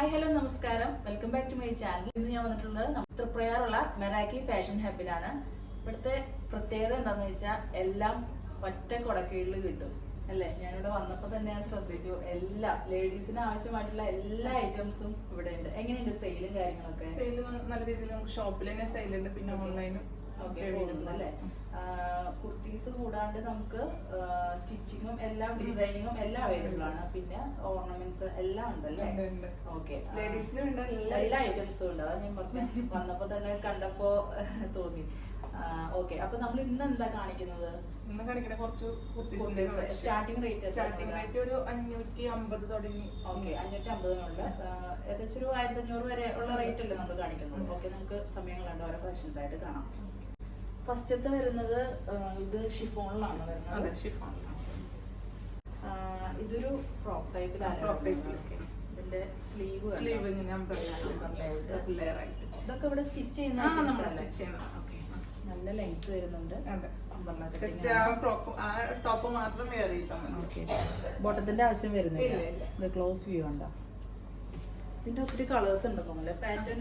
Hi hello നമസ്കാരം. Welcome back to my channel ഇന്ന് ഞാൻ വന്നിട്ടുള്ളത് തൃപ്രയാറുള്ള മെറാക്കി ഫാഷൻ ഹബിലാണ് ഇവിടുത്തെ പ്രത്യേകത എന്താണെന്ന് വെച്ചാൽ എല്ലാം ഒറ്റ കൊടക്കീഴിൽ കിട്ടും. അല്ലേ? ഞാനിവിടെ വന്നപ്പോൾ തന്നെ ഞാൻ ശ്രദ്ധിച്ചു. എല്ലാ ലേഡീസിന് ആവശ്യമായിട്ടുള്ള എല്ലാ ഐറ്റംസും ഇവിടെ ഉണ്ട്. എങ്ങനെയുണ്ട് സെയിലും കാര്യങ്ങളൊക്കെ? സെയിൽ നല്ല രീതിയിൽ നമുക്ക് ഷോപ്പിൽ തന്നെ സെയിൽ ഉണ്ട്. പിന്നെ ഓൺലൈനും ഓക്കെ അല്ലേ? കുർത്തീസ് കൂടാണ്ട് നമുക്ക് സ്റ്റിച്ചിങ്ങും എല്ലാം ഡിസൈനിങ്ങും എല്ലാം അവൈലബിൾ ആണ്. പിന്നെ ഓർണമെന്റ്സ് എല്ലാം ഉണ്ടല്ലേ. ഓക്കെ. എല്ലാ ഐറ്റംസും ഉണ്ട്. അതാ ഞാൻ പറഞ്ഞു. വന്നപ്പോ തന്നെ കണ്ടപ്പോ തോന്നി. ഓക്കെ. അപ്പൊ നമ്മൾ ഇന്ന് എന്താ കാണിക്കുന്നത്? ഇന്ന് കാണിക്കുന്ന കുറച്ച് സ്റ്റാർട്ടിംഗ് റേറ്റ് സ്റ്റാർട്ടിംഗ് റേറ്റ് ഒരു അഞ്ഞൂറ്റി അമ്പത് തുടങ്ങി. ഓക്കെ അഞ്ഞൂറ്റി അമ്പതിനുള്ള ഏകദേശം ഒരു ആയിരത്തി അഞ്ഞൂറ് വരെ ഉള്ള റേറ്റ് അല്ലേ നമ്മൾ കാണിക്കുന്നത്? ഓക്കെ നമുക്ക് സമയം കണ്ട് ഓരോ കളക്ഷൻസ് ആയിട്ട് കാണാം. ഫസ്റ്റത്തെ വരുന്നത് ഇത് ഷിഫോണിലാണ് വരുന്നത്. അതെ ഇതൊരു ഫ്രോക്ക് ടൈപ്പിലാണ് ഫ്രോക്ക്. ഇതിന്റെ സ്ലീവ് സ്ലീവ് ഇങ്ങനെ umbrella ലെയർ ആയിട്ട് ഇതൊക്കെ ഇവിടെ സ്റ്റിച്ച് ചെയ്യുന്ന നമ്മൾ സ്റ്റിച്ച് ചെയ്യണം. നല്ല ലെങ്ത് വരുന്നുണ്ട്. ടോപ്പ് മാത്രം വെയർ ചെയ്താൽ മതി. ഓക്കെ. ബോട്ടത്തിന്റെ ആവശ്യം വരുന്നില്ല. ഇത് ക്ലോസ് വ്യൂ ഉണ്ടോ ഇതിന്റെ ഒത്തിരി കളേഴ്സ് ഉണ്ട്? പാറ്റേൺ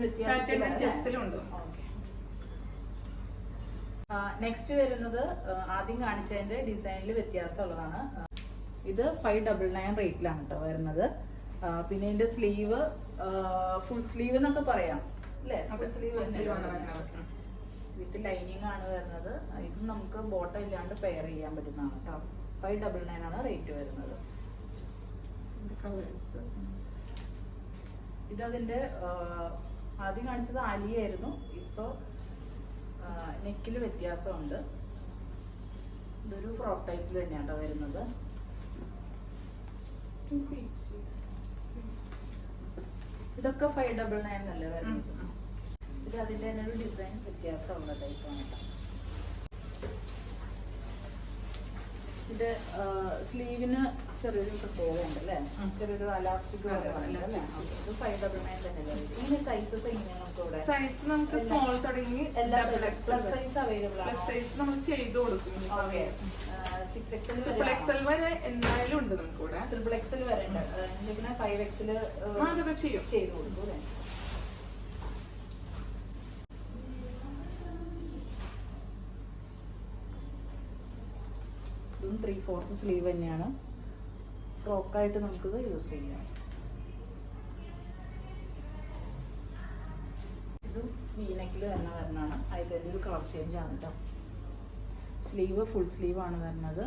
വ്യത്യാസത്തിലുണ്ട്. നെക്സ്റ്റ് വരുന്നത് ആദ്യം കാണിച്ചതിന്റെ ഡിസൈനിൽ വ്യത്യാസമുള്ളതാണ്. ഇത് ഫൈവ് ഡബിൾ നയൻ റേറ്റിലാണ് കേട്ടോ വരുന്നത്. പിന്നെ ഇതിന്റെ സ്ലീവ് ഫുൾ സ്ലീവ് എന്നൊക്കെ പറയാം. അല്ലേ? സ്ലീവ് വിത്ത് ലൈനിങ് ആണ് വരുന്നത്. ഇത് നമുക്ക് ബോട്ടം ഇല്ലാണ്ട് പെയർ ചെയ്യാൻ പറ്റുന്നതാണ് കേട്ടോ ഫൈവ് ഡബിൾ നയൻ ആണ് റേറ്റ് വരുന്നത്. ഇതതിന്റെ ആദ്യം കാണിച്ചത് ആലിയായിരുന്നു ഇപ്പൊ നെക്കിൽ വ്യത്യാസമുണ്ട് ഇതൊരു ഫ്രോക്ക് ടൈപ്പിൽ തന്നെയാണ് വരുന്നത്. ഇതൊക്കെ ഫൈവ് ഡബിൾ നയൻ അല്ലേ വരുന്നത്. ഇത് അതിന്റെ തന്നെ ഒരു ഡിസൈൻ വ്യത്യാസമുള്ള ടൈപ്പാണ് കേട്ടോ ഇത് സ്ലീവിന് ചെറിയൊരു പ്രത്യേകത ഉണ്ട് അല്ലേ ചെറിയൊരു അലാസ്റ്റിക്. ഇത് ഫൈവ് ഡബിൾ നയൻ തന്നെ ഇങ്ങനെ സൈസസ് എങ്ങനെയാണ് നമുക്ക് ഇവിടെ? സൈസ് നമുക്ക് സ്മോൾ തുടങ്ങി എല്ലാ പ്ലസ് സൈസ് അവൈലബിൾ ആണ്? സൈസ് നമ്മൾ ചെയ്തു കൊടുക്കും okay six XL triple XL വരെ എന്തായാലും ഉണ്ട് നമുക്ക് ഇവിടെ ട്രിപ്പിൾ എക്സൽ വരെ ഉണ്ട് ഫൈവ് എക്സൽ ചെയ്ത് കൊടുക്കും അല്ലേ? ത്രീ ഫോർത്ത് സ്ലീവ് തന്നെയാണ്. ഫ്രോക്കായിട്ട് നമുക്കിത് യൂസ് ചെയ്യാം. ഇത് വീനക്കിൽ തന്നെ വരണതാണ് അതിൽ തന്നെ ഒരു കളർ ചേഞ്ച് ആണ് കേട്ടോ സ്ലീവ് ഫുൾ സ്ലീവ് ആണ് വരുന്നത്.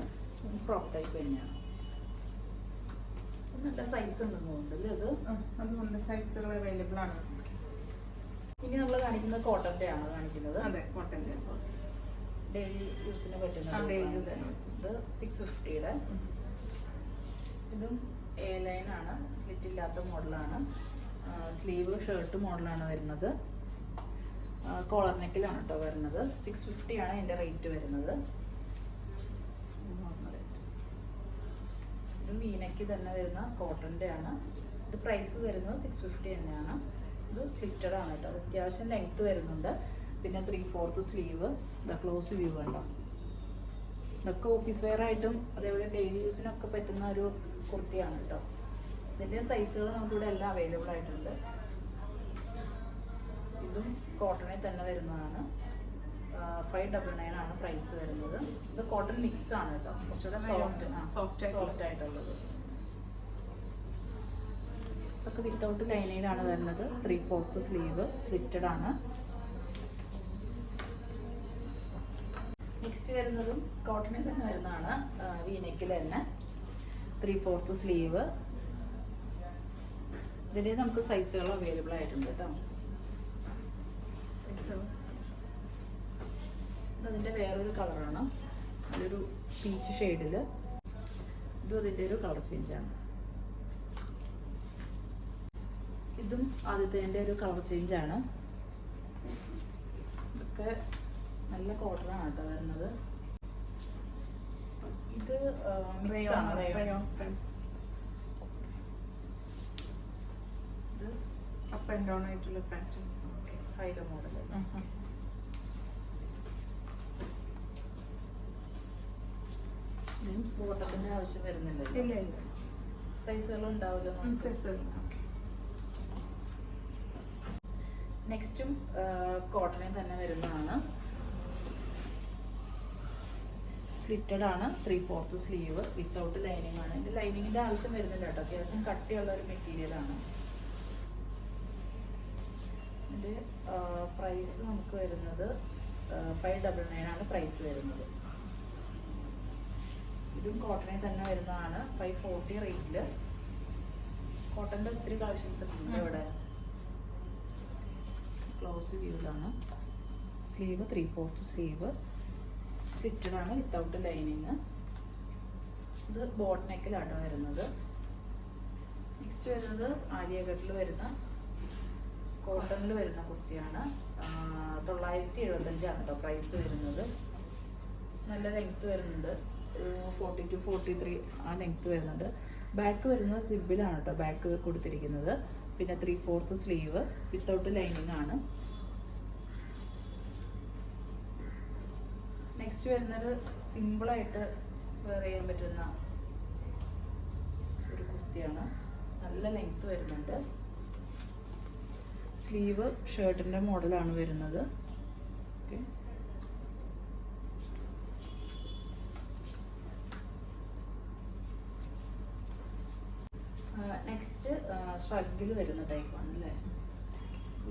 ഫ്രോക്ക് ടൈപ്പ് തന്നെയാണ്. നല്ല സൈസ് ഉണ്ടെന്ന് തോന്നുന്നുണ്ട് ഇത്? അതുകൊണ്ട് സൈസുകൾ അവൈലബിൾ ആണ്. ഇനി നമ്മൾ കാണിക്കുന്നത് കോട്ടന്റെ ആണ് കാണിക്കുന്നത്. അതെ കോട്ടന്റെ ഡെയിലി യൂസിന് പറ്റുന്നത് പറ്റുന്ന ഇത് സിക്സ് ഫിഫ്റ്റിയുടെ ഇതും എ ലൈൻ ആണ്. സ്ലിറ്റ് ഇല്ലാത്ത മോഡലാണ്. സ്ലീവ് ഷർട്ട് മോഡലാണ് വരുന്നത്. കോളർ നെക്കിലാണ് കേട്ടോ വരുന്നത്. സിക്സ് ഫിഫ്റ്റി ആണ് എന്റെ റേറ്റ് വരുന്നത്. ഇത് മീനയ്ക്ക് തന്നെ വരുന്ന കോട്ടന്റെ ആണ്. ഇത് പ്രൈസ് വരുന്നത് സിക്സ് ഫിഫ്റ്റി തന്നെയാണ്. ഇത് സ്ലിറ്റഡ് ആണ് കേട്ടോ അത് അത്യാവശ്യം ലെങ്ത് വരുന്നുണ്ട്. പിന്നെ three fourth sleeve the close view ഉണ്ടോ ഇതൊക്കെ ഓഫീസ് വെയർ ആയിട്ടും അതേപോലെ ഡെയിലി യൂസിനൊക്കെ പറ്റുന്ന ഒരു കുർത്തിയാണ് കേട്ടോ ഇതിന്റെ സൈസുകൾ നമുക്കിവിടെ എല്ലാം അവൈലബിൾ ആയിട്ടുണ്ട്. ഇതും കോട്ടണിൽ തന്നെ വരുന്നതാണ്. ഫൈവ് ഡബിൾ നയൻ ആണ് പ്രൈസ് വരുന്നത്. ഇത് കോട്ടൺ മിക്സ് ആണ് കേട്ടോ കുറച്ചുകൂടെ സോഫ്റ്റ് സോഫ്റ്റ് സോഫ്റ്റ് ആയിട്ടുള്ളത്. ഇതൊക്കെ വിത്തൗട്ട് ലൈനിലാണ് വരുന്നത്. ത്രീ ഫോർത്ത് സ്ലീവ് സ്ലിറ്റഡ് ആണ്. നെക്സ്റ്റ് വരുന്നതും കോട്ടണിൽ തന്നെ വരുന്നതാണ് വീനെക്കിൽ തന്നെ. ത്രീ ഫോർത്ത് സ്ലീവ് ഇതിന്റെ നമുക്ക് സൈസുകൾ അവൈലബിൾ ആയിട്ടുണ്ട് കേട്ടോ അതിന്റെ വേറൊരു കളറാണ് ഒരു പീച്ച് ഷെയ്ഡിൽ ഇതും അതിന്റെ ഒരു കളർ ചേഞ്ചാണ് ഇതും ആദ്യത്തെ ഒരു കളർ ചേഞ്ചാണ് ഇതൊക്കെ നല്ല കോട്ടനാണ് കേട്ടോ വരുന്നത്. ഇത് അപ്പ് ആൻഡ് ഡൗൺ ആയിട്ടുള്ള പാറ്റേൺ ഹൈല മോഡൽ ഓട്ടത്തിന്റെ ആവശ്യം വരുന്നില്ല ഇല്ല ഇല്ല. സൈസുകളും ഉണ്ടാവില്ല. നെക്സ്റ്റും കോട്ടണിൽ തന്നെ വരുന്നതാണ്. സ്ലിറ്റഡ് ആണ് three fourth sleeve without lining ആണ്. ഇതിന്റെ ലൈനിങ്ങിന്റെ ആവശ്യം വരുന്നില്ല കേട്ടോ. അത്യാവശ്യം കട്ടിയുള്ള ഒരു മെറ്റീരിയൽ ആണ്. ഇതിന്റെ പ്രൈസ് നമുക്ക് വരുന്നത് ഫൈവ് ഡബിൾ നയൻ ആണ് പ്രൈസ് വരുന്നത്. ഇതും കോട്ടണിൽ തന്നെ വരുന്നതാണ്. ഫൈവ് ഫോർട്ടി റേറ്റിൽ കോട്ടന്റെ ഒത്തിരി കളക്ഷൻസ് ഉണ്ട് ഇവിടെ. Close വ്യൂലാണ് sleeve three fourth sleeve slitted ആണ് വിത്തൗട്ട് ലൈനിങ് ഇത് ബോട്ട് നെക്കിലാണ് വരുന്നത്. നെക്സ്റ്റ് വരുന്നത് ആര്യഘട്ടിൽ വരുന്ന കോട്ടണിൽ വരുന്ന കുർത്തിയാണ്. തൊള്ളായിരത്തി എഴുപത്തഞ്ചാണ് കേട്ടോ പ്രൈസ് വരുന്നത്. നല്ല ലെങ്ത് വരുന്നുണ്ട്. ഫോർട്ടി ടു ഫോർട്ടി ത്രീ ആ ലെങ്ത് വരുന്നുണ്ട്. ബാക്ക് വരുന്നത് സിബിലാണ് കേട്ടോ ബാക്ക് കൊടുത്തിരിക്കുന്നത്. പിന്നെ three fourth sleeve without lining ആണ്. നെക്സ്റ്റ് വരുന്നത് സിമ്പിളായിട്ട് വെയർ ചെയ്യാൻ പറ്റുന്ന ഒരു കുർത്തിയാണ്. നല്ല ലെങ്ത്ത് വരുന്നുണ്ട്. സ്ലീവ് ഷർട്ടിന്റെ മോഡലാണ് വരുന്നത്. ഓക്കെ നെക്സ്റ്റ് സ്ട്രഗിൽ വരുന്ന ടൈപ്പാണ് അല്ലേ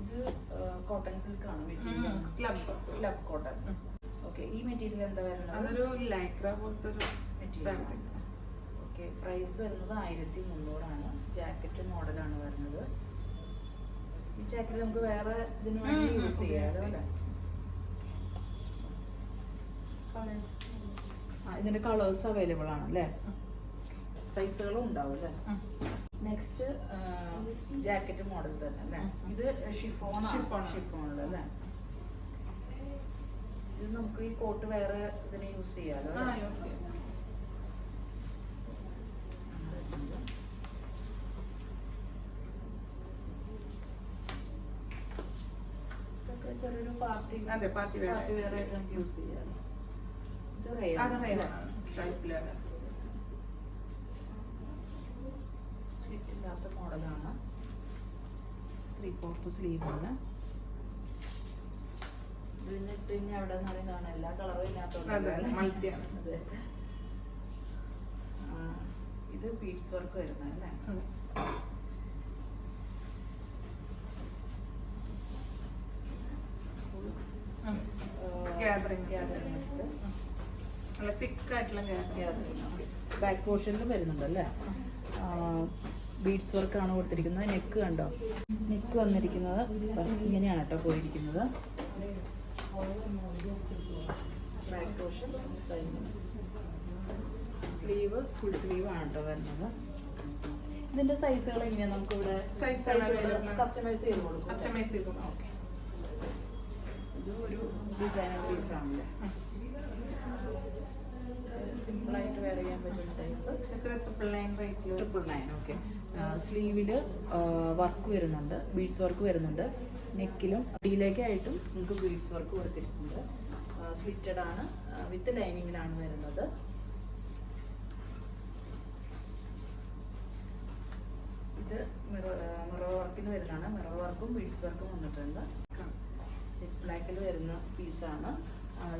ഇത് കോട്ടൺ സിൽക്കാണ് സ്ലബ് സ്ലബ് കോട്ടൺ ഓക്കെ ഈ മെറ്റീരിയൽ എന്താ വരുന്നത്? അതൊരു ലൈക്ര പോലത്തെ ഒരു മെറ്റീരിയൽ ഓക്കെ പ്രൈസ് വരുന്നത് ആയിരത്തി മുന്നൂറാണ്. ജാക്കറ്റ് മോഡലാണ് വരുന്നത്. ഈ ജാക്കറ്റ് നമുക്ക് വേറെ ഇതിന് വേണ്ടി യൂസ് ചെയ്യാം അല്ലേ? ഇതിന്റെ കളേഴ്സ് അവൈലബിൾ ആണ് അല്ലേ? സൈസുകളും ഉണ്ടാവും അല്ലേ? നെക്സ്റ്റ് ജാക്കറ്റ് മോഡൽ തന്നെ അല്ലേ? ഇത് ഷിഫോൺ ഷിഫോൺ ഷിഫോണിൽ അല്ലേ? ഇത് നമുക്ക് ഈ കോട്ട് വേറെ ഇതിന് യൂസ് ചെയ്യാലോ ആ യൂസ് ചെയ്യാം. ചെറിയൊരു പാർട്ടി അതെ, പാർട്ടി വേറെ ആയിട്ട് നമുക്ക് യൂസ് ചെയ്യാം ഇത് സ്ട്രൈപ്പിലാണ് സ്ലിറ്റ് ഇല്ലാത്ത മോഡലാണ് ത്രീ ഫോർത്ത് സ്ലീവ് ആണ്. ഇതിന് ഇട്ട് കഴിഞ്ഞാൽ അവിടെ എല്ലാ കളറും. അതെ ഇത് ബീഡ്സ് വർക്ക് വരുന്നത് അല്ലേ? നല്ല തിക്കായിട്ടുള്ള ബാക്ക് പോർഷനിലും വരുന്നുണ്ട് അല്ലേ? ബീഡ്സ് വർക്കാണ് കൊടുത്തിരിക്കുന്നത്. നെക്ക് കണ്ടോ? നെക്ക് വന്നിരിക്കുന്നത്. ഇങ്ങനെയാണ് കേട്ടോ പോയിരിക്കുന്നത്. Back portion sleeve full sleeve ആണ് കേട്ടോ വരുന്നത് ഇതിന്റെ സൈസുകൾ എങ്ങനെയാണ് നമുക്ക് ഇവിടെ കസ്റ്റമൈസ് ചെയ്ത് കൊടുക്കും. കസ്റ്റമൈസ് ചെയ്ത് ഓക്കെ ഇത് ഒരു ഡിസൈനർ പീസ് ആണല്ലേ? സിമ്പിൾ ആയിട്ട് വെയർ ചെയ്യാൻ പറ്റുന്ന ടൈപ്പ് ട്രിപ്പിൾ നയൻ റേറ്റിൽ ട്രിപ്പിൾ നയൻ ഓക്കെ സ്ലീവിൽ വർക്ക് വരുന്നുണ്ട്. ബീഡ്സ് വർക്ക് വരുന്നുണ്ട്. നെക്കിലും അടിയിലേക്കായിട്ടും നമുക്ക് ബീഡ്സ് വർക്ക് കൊടുത്തിട്ടുണ്ട് സ്ലിറ്റഡ് ആണ്. വിത്ത് ലൈനിങ്ങിലാണ് വരുന്നത്. ഇത് മിറോ മിറർ വർക്കിന് വരുന്നതാണ്. മിറോ വർക്കും ബീഡ്സ് വർക്കും വന്നിട്ടുണ്ട്. ബ്ലാക്കിൽ വരുന്ന പീസാണ്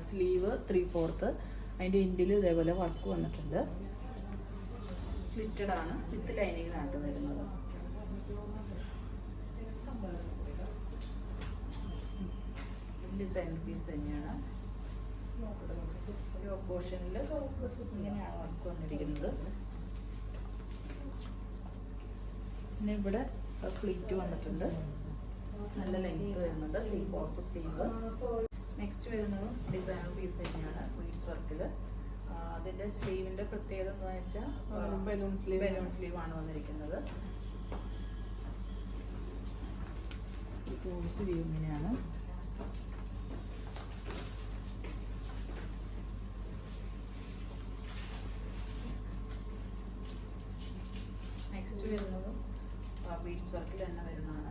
സ്ലീവ് ത്രീ ഫോർത്ത് അതിന്റെ എൻഡിൽ ഇതേപോലെ വർക്ക് വന്നിട്ടുണ്ട്. സ്ലിറ്റഡ് ആണ്. വിത്ത് ലൈനിങ്ങിലാണ് വരുന്നത്. ഡിസൈൻ പീസ് തന്നെയാണ് ഒരു പോർഷനിൽ ഇങ്ങനെയാണ് വർക്ക് വന്നിരിക്കുന്നത്. പിന്നെ ഇവിടെ ഫ്ലീറ്റ് വന്നിട്ടുണ്ട്. നല്ല ലെങ്ത് വരുന്നുണ്ട്. ത്രീ ഫോർത്ത് സ്ലീവ് നെക്സ്റ്റ് വരുന്നത് ഡിസൈൻ പീസ് തന്നെയാണ് ബീഡ്സ് വർക്കിൽ അതിന്റെ സ്ലീവിന്റെ പ്രത്യേകത എന്ന് വെച്ചാൽ ബലൂൺ സ്ലീവ് ബലൂൺ സ്ലീവ് ആണ്. വന്നിരിക്കുന്നത്. ക്ലോസ് വ്യൂ ഇങ്ങനെയാണ് നെക്സ്റ്റ് വരുന്നത് ബീഡ്സ് വർക്കിൽ തന്നെ വരുന്നതാണ്.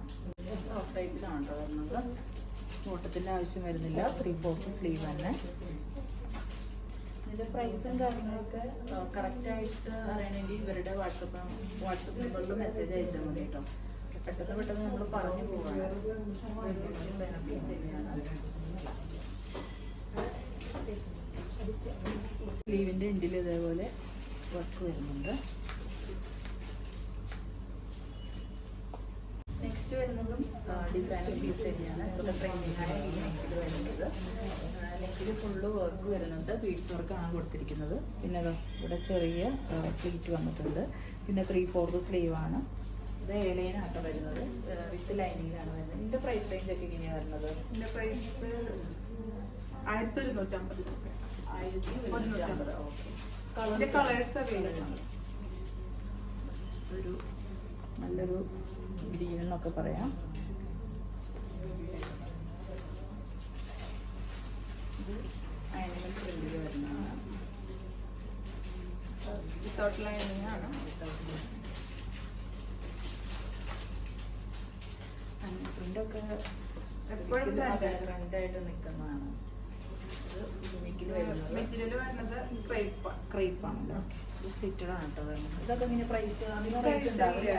ടൈപ്പിലാണ് വരുന്നത്. ഓട്ടത്തിന്റെ ആവശ്യം വരുന്നില്ല. ത്രീ ഫോർത്ത് സ്ലീവ് തന്നെ. ഇതിന്റെ പ്രൈസും കാര്യങ്ങളൊക്കെ കറക്റ്റായിട്ട് അറിയണമെങ്കിൽ ഇവരുടെ വാട്സപ്പ് വാട്സപ്പ് നമ്പറിൽ മെസ്സേജ് അയച്ചാൽ മതി കേട്ടോ പെട്ടെന്ന് പെട്ടെന്ന് നമ്മൾ പറഞ്ഞു പോവാണ്. പീസ് സ്ലീവിന്റെ എൻഡിൽ ഇതേപോലെ വർക്ക് വരുന്നുണ്ട്. നെക്സ്റ്റ് വരുന്നതും ഡിസൈനർ പീസ് തന്നെയാണ് ഇപ്പോഴത്തെ ട്രെൻഡിങ്ങായ ഈ നെക്കിൽ വരുന്നത്. നെക്കിൽ ഫുള്ള് വർക്ക് വരുന്നുണ്ട്. ബീഡ്സ് വർക്കാണ് കൊടുത്തിരിക്കുന്നത്. പിന്നെ ഇവിടെ ചെറിയ പ്ലീറ്റ് വന്നിട്ടുണ്ട്. പിന്നെ ത്രീ ഫോർത്ത് സ്ലീവ് ആണ്. ഇത് ഏലയിനാട്ടോ വരുന്നത്. വിത്ത് ലൈനിങ്ങിലാണ് വരുന്നത്. ഇതിന്റെ പ്രൈസ് റേഞ്ച് ഒക്കെ ഇങ്ങനെയാണ് വരുന്നത്? ഇതിന്റെ പ്രൈസ് ആയിരത്തി ഒരുന്നൂറ്റമ്പത്. രൂപ ആയിരത്തി ഒരുന്നൂറ്റമ്പത്. ഓക്കെ കളേഴ്സ് അവൈലബിൾ ആണ്. ഒരു നല്ലൊരു ഗ്രീൻ എന്നൊക്കെ പറയാം. ഇത് പ്രിന്റിൽ വരുന്നതാണ്. വിത്തൗട്ട് ലൈനിങ് ആണ് എപ്പോഴും. ട്രെൻഡായിട്ട് നിൽക്കുന്നതാണ് മെറ്റീരിയൽ വരുന്നത് ക്രേപ്പ്. ആണ് ആണ് കേട്ടോ വരുന്നത്. ഇതൊക്കെ ഇങ്ങനെ പ്രൈസ് അതിന് റേറ്റ് ഉണ്ടാവില്ല?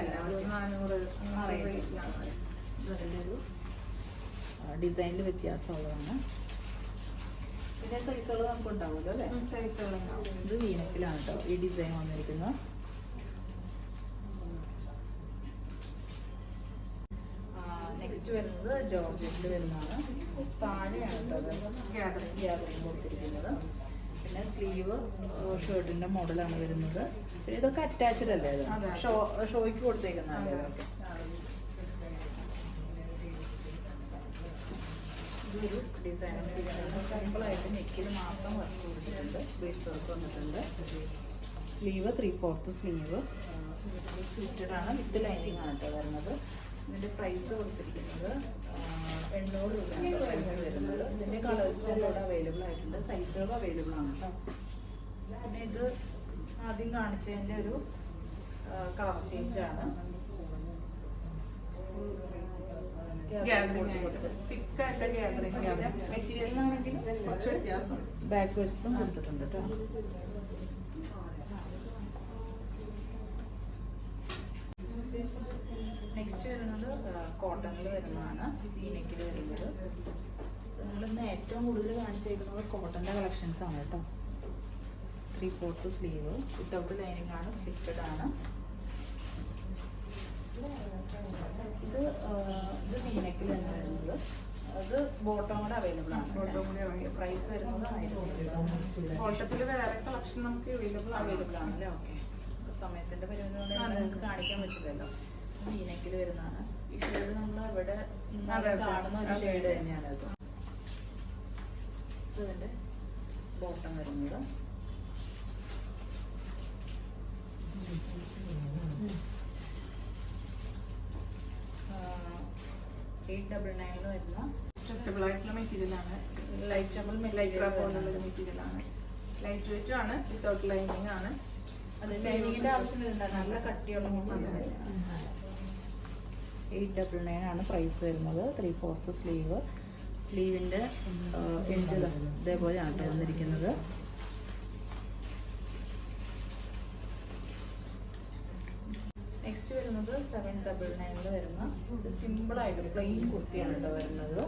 ഡിസൈനിൽ വ്യത്യാസമുള്ളതാണ്. പിന്നെ സൈസുകൾ നമുക്ക് ഉണ്ടാവുമല്ലോ അല്ലേ? സൈസുകൾ ഇത് വീനക്കിലാണ് കേട്ടോ ഈ ഡിസൈൻ വന്നിരിക്കുന്നത്. നെക്സ്റ്റ് വരുന്നത് ജോർജറ്റിൽ വരുന്നതാണ്. താഴെയാണ് കേട്ടോ ഗ്യാദറിംഗ് ഗ്യാദറിംഗ് കൊടുത്തിരിക്കുന്നത് പിന്നെ സ്ലീവ് ഷർട്ടിന്റെ മോഡലാണ് വരുന്നത്. പിന്നെ ഇതൊക്കെ അറ്റാച്ച്ഡ് അല്ലേ ഷോ ഷോയ്ക്ക് കൊടുത്തേക്കുന്നതല്ലേ അതെ. ഇതൊക്കെ. ഇതൊരു ഡിസൈൻ സിമ്പിളായിട്ട് നെക്കിൽ മാത്രം വർക്ക് കൊടുത്തിട്ടുണ്ട്. ബീഡ്സ് വർക്ക് വന്നിട്ടുണ്ട്. Sleeve three fourth sleeve slitted ആണ്. വിത്ത് ലൈനിങ് ആണ് കേട്ടോ വരുന്നത്. ഇതിന്റെ പ്രൈസ് കൊടുത്തിരിക്കുന്നത് എണ്ണൂറ് രൂപയാണ് പ്രൈസ് വരുന്നത്. ഇതിന്റെ കളേഴ്സ് ഇവിടെ അവൈലബിൾ ആയിട്ടുണ്ട്. സൈസുകൾ അവൈലബിൾ ആണ് കേട്ടോ. പിന്നെ ഇത് ആദ്യം കാണിച്ചതിന്റെ ഒരു കളർ ചേഞ്ച് ആണ്. ബാക്ക് വശത്തും കൊടുത്തിട്ടുണ്ട് കേട്ടോ. നെക്സ്റ്റ് വരുന്നത് കോട്ടണിൽ വരുന്നതാണ് ഈനക്കിൽ വരുന്നത്. നമ്മളിന്ന് ഏറ്റവും കൂടുതൽ കാണിച്ചേക്കുന്നത് കോട്ടന്റെ കളക്ഷൻസ് ആണ് കേട്ടോ. Three fourth sleeve without lining ആണ് സ്ലിറ്റഡ് ആണ്. ഇത് ഇത് മീനക്കിൽ തന്നെ വരുന്നത്. അത് ബോട്ടം കൂടെ അവൈലബിൾ ആണ്. ബോട്ടം കൂടെ. പ്രൈസ് വരുന്നത് ആയിരത്തി കോട്ടത്തിൽ വേറെ കളക്ഷൻ നമുക്ക് അവൈലബിൾ അവൈലബിൾ ആണല്ലേ ഓക്കെ സമയത്തിന്റെ പരിമിതി കൊണ്ട് നമുക്ക് കാണിക്കാൻ പറ്റില്ലല്ലോ. മീനക്കിൽ വരുന്നതാണ്. ഈ ഷെയ്ഡ് നമ്മൾ ഇവിടെ. കാണുന്ന ഒരു. ഷെയ്ഡ് തന്നെയാണ് ഇത് ഇതിന്റെ ബോട്ടം വരുന്നത്. എയ്റ്റ് ഡബിൾ നയനിൽ വരുന്ന സ്ട്രെച്ചബിൾ ആയിട്ടുള്ള മെറ്റീരിയൽ ആണ് Lightable material ലൈറ്റ് പോലുള്ള ആണ്. ആണ് ലൈറ്റ് വെയിറ്റ് ആണ് വിത്തൗട്ട് ലൈനിങ് ആണ്. അത് ലൈനിങ്ങിന്റെ ആവശ്യം വരുന്ന നല്ല കട്ടിയുള്ള മെറ്റീരിയൽ എയ്റ്റ് ഡബിൾ നയൻ ആണ് പ്രൈസ് വരുന്നത്. ത്രീ ഫോർത്ത് സ്ലീവ് സ്ലീവിന്റെ എൻഡ് ഇതേപോലെയാണ് ആട്ട് വന്നിരിക്കുന്നത്. നെക്സ്റ്റ് വരുന്നത് സെവൻ ഡബിൾ നയനിൽ വരുന്ന ഒരു സിമ്പിളായിട്ട് പ്ലെയിൻ കുർത്തിയാണ് കേട്ടോ വരുന്നത്.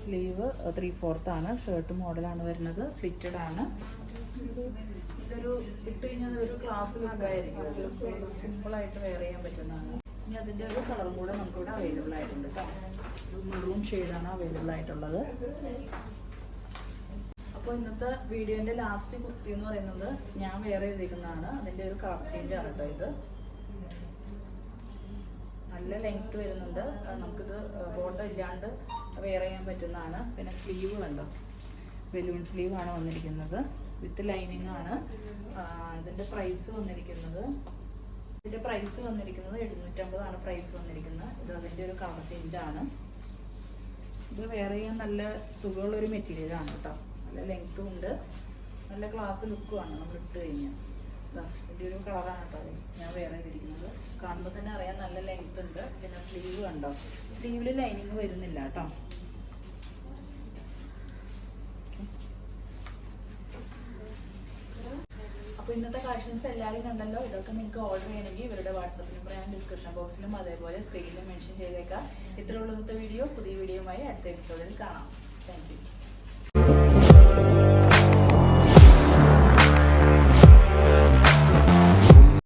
സ്ലീവ് ത്രീ ഫോർത്ത് ആണ്. ഷർട്ട് മോഡലാണ് വരുന്നത്. സ്ലിറ്റഡ് ആണ്. ഇതൊരു ഇട്ട് കഴിഞ്ഞാൽ ഒരു ക്ലാസ് ലുക്കായിരിക്കും സിമ്പിളായിട്ട് വെയർ ചെയ്യാൻ പറ്റുന്നതാണ്. ഇനി ഒരു കളറും കൂടെ നമുക്കിവിടെ അവൈലബിൾ ആയിട്ടുണ്ട് കേട്ടോ ഷെയ്ഡാണ് അവൈലബിൾ ആയിട്ടുള്ളത്. അപ്പോൾ ഇന്നത്തെ വീഡിയോന്റെ ലാസ്റ്റ് കുർത്തി എന്ന് പറയുന്നത് ഞാൻ വേറെ ചെയ്തിരിക്കുന്നതാണ് അതിന്റെ ഒരു കളർ ചേഞ്ച് ആണ് കേട്ടോ ഇത്. നല്ല ലെങ്ത് വരുന്നുണ്ട്. നമുക്കിത് ബോട്ടം ഇല്ലാണ്ട് വെയർ ചെയ്യാൻ പറ്റുന്നതാണ്. പിന്നെ സ്ലീവ് കണ്ടോ? ബലൂൺ സ്ലീവ് ആണ് വന്നിരിക്കുന്നത്. വിത്ത് ലൈനിങ് ആണ്. ഇതിന്റെ പ്രൈസ് വന്നിരിക്കുന്നത് ഇതിന്റെ പ്രൈസ് വന്നിരിക്കുന്നത് എഴുന്നൂറ്റമ്പതാണ് പ്രൈസ് വന്നിരിക്കുന്നത്. ഇത് അതിന്റെ ഒരു കളർ ആണ്. ഇത് ചെയ്യാൻ നല്ല സുഖമുള്ള ഒരു മെറ്റീരിയൽ ആണ് കേട്ടോ. നല്ല ലെങ്ത്തും ഉണ്ട്. നല്ല ഗ്ലാസ് ലുക്കും ആണ് നമ്മൾ ഇട്ട് കഴിഞ്ഞാൽ. ഇതിന്റെ ഒരു കളറാണ് കേട്ടോ ഞാൻ വെയർ ചെയ്തിരിക്കുന്നത്. കാണുമ്പോൾ തന്നെ അറിയാം നല്ല ലെങ്ത് ഉണ്ട്. പിന്നെ സ്ലീവ് കണ്ടോ? സ്ലീവിൽ ലൈനിങ് വരുന്നില്ല കേട്ടോ അപ്പോൾ ഇന്നത്തെ കളക്ഷൻസ് എല്ലാവരും കണ്ടല്ലോ ഇതൊക്കെ നിങ്ങൾക്ക് ഓർഡർ ചെയ്യണമെങ്കിൽ ഇവരുടെ വാട്സപ്പ് നമ്പർ ഞാൻ ഡിസ്ക്രിപ്ഷൻ ബോക്സിലും അതേപോലെ സ്ക്രീനിലും മെൻഷൻ ചെയ്തേക്കാം. ഇത്രയുള്ള വീഡിയോ പുതിയ വീഡിയോയുമായി അടുത്ത എപ്പിസോഡിൽ കാണാം. താങ്ക്